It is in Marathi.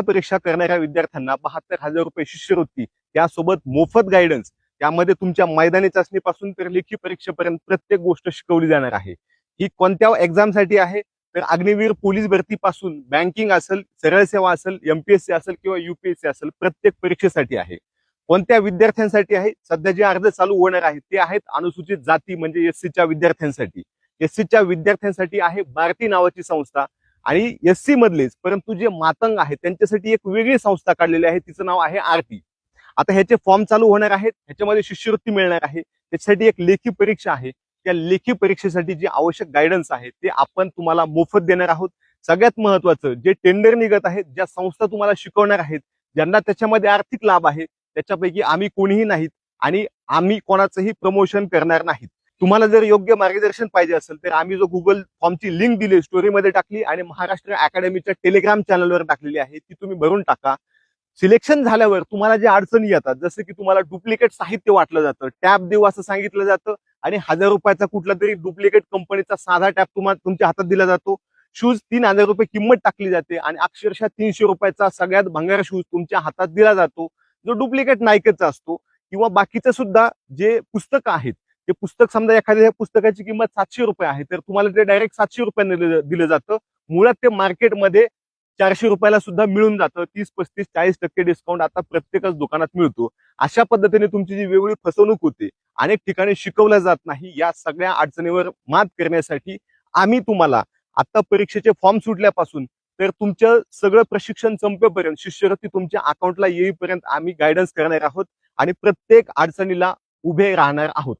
परीक्षा करणाऱ्या विद्यार्थ्यांना बहात्तर हजार रुपये शिष्यवृत्ती त्यासोबत मोफत गायडन्स त्यामध्ये तुमच्या मैदानी चाचणीपासून तर लेखी परीक्षेपर्यंत प्रत्येक गोष्ट शिकवली जाणार आहे. ही कोणत्या एक्झामसाठी आहे? तर अग्निवीर पोलीस भरतीपासून बँकिंग असेल सरळ सेवा असेल एमपीएससी असेल किंवा युपीएससी असेल प्रत्येक परीक्षेसाठी आहे. कोणत्या विद्यार्थ्यांसाठी आहे? सध्या जे अर्ज चालू होणार आहेत ते आहेत अनुसूचित जाती म्हणजे एससीच्या विद्यार्थ्यांसाठी. एससीच्या विद्यार्थ्यांसाठी आहे भारती नावाची संस्था. आणि एस सी मधलेच परंतु जे मातंग आहेत त्यांच्यासाठी एक वेगळी संस्था काढलेली आहे तिचं नाव आहे आरती आता ह्याचे फॉर्म चालू होणार आहेत ह्याच्यामध्ये शिष्यवृत्ती मिळणार आहे. त्याच्यासाठी एक लेखी परीक्षा आहे. त्या लेखी परीक्षेसाठी जे आवश्यक गायडन्स आहे ते आपण तुम्हाला मोफत देणार आहोत. सगळ्यात महत्वाचं जे टेंडर निघत आहेत ज्या संस्था तुम्हाला शिकवणार आहेत ज्यांना त्याच्यामध्ये आर्थिक लाभ आहे त्याच्यापैकी आम्ही कोणीही नाहीत आणि आम्ही कोणाचंही प्रमोशन करणार नाहीत. तुम्हाला जर योग्य मार्गदर्शन पाहिजे असेल तर आम्ही जो गुगल फॉर्मची लिंक दिली स्टोरीमध्ये टाकली आणि महाराष्ट्र अकॅडमीच्या टेलिग्राम चॅनलवर टाकलेली आहे ती तुम्ही भरून टाका. सिलेक्शन झाल्यावर तुम्हाला जे अडचणी येतात जसं की तुम्हाला डुप्लिकेट साहित्य वाटलं जातं टॅब देऊ असं सांगितलं जातं आणि हजार रुपयाचा कुठला तरी डुप्लिकेट कंपनीचा साधा टॅब तुम्हाला तुमच्या हातात दिला जातो. शूज तीन हजार रुपये किंमत टाकली जाते आणि अक्षरशः तीनशे रुपयाचा सगळ्यात भंगार शूज तुमच्या हातात दिला जातो. जो डुप्लिकेट नायकेचा असतो किंवा बाकीचं सुद्धा जे पुस्तकं आहेत ते पुस्तक समजा एखाद्या पुस्तकाची किंमत सातशे रुपये आहे तर तुम्हाला ते डायरेक्ट सातशे रुपयांनी दिलं दिलं जातं. मुळात ते मार्केटमध्ये चारशे रुपयाला सुद्धा मिळून जातं. तीस पस्तीस चाळीस टक्के डिस्काउंट आता प्रत्येकच दुकानात मिळतो. अशा पद्धतीने तुमची जी वेगळी फसवणूक होते अनेक ठिकाणी शिकवलं जात नाही या सगळ्या अडचणीवर मात करण्यासाठी आम्ही तुम्हाला आता परीक्षेचे फॉर्म सुटल्यापासून तर तुमचं सगळं प्रशिक्षण संपेपर्यंत शिष्यवृत्ती तुमच्या अकाउंटला येईपर्यंत आम्ही गायडन्स करणार आहोत आणि प्रत्येक अडचणीला उभे राहणार आहोत.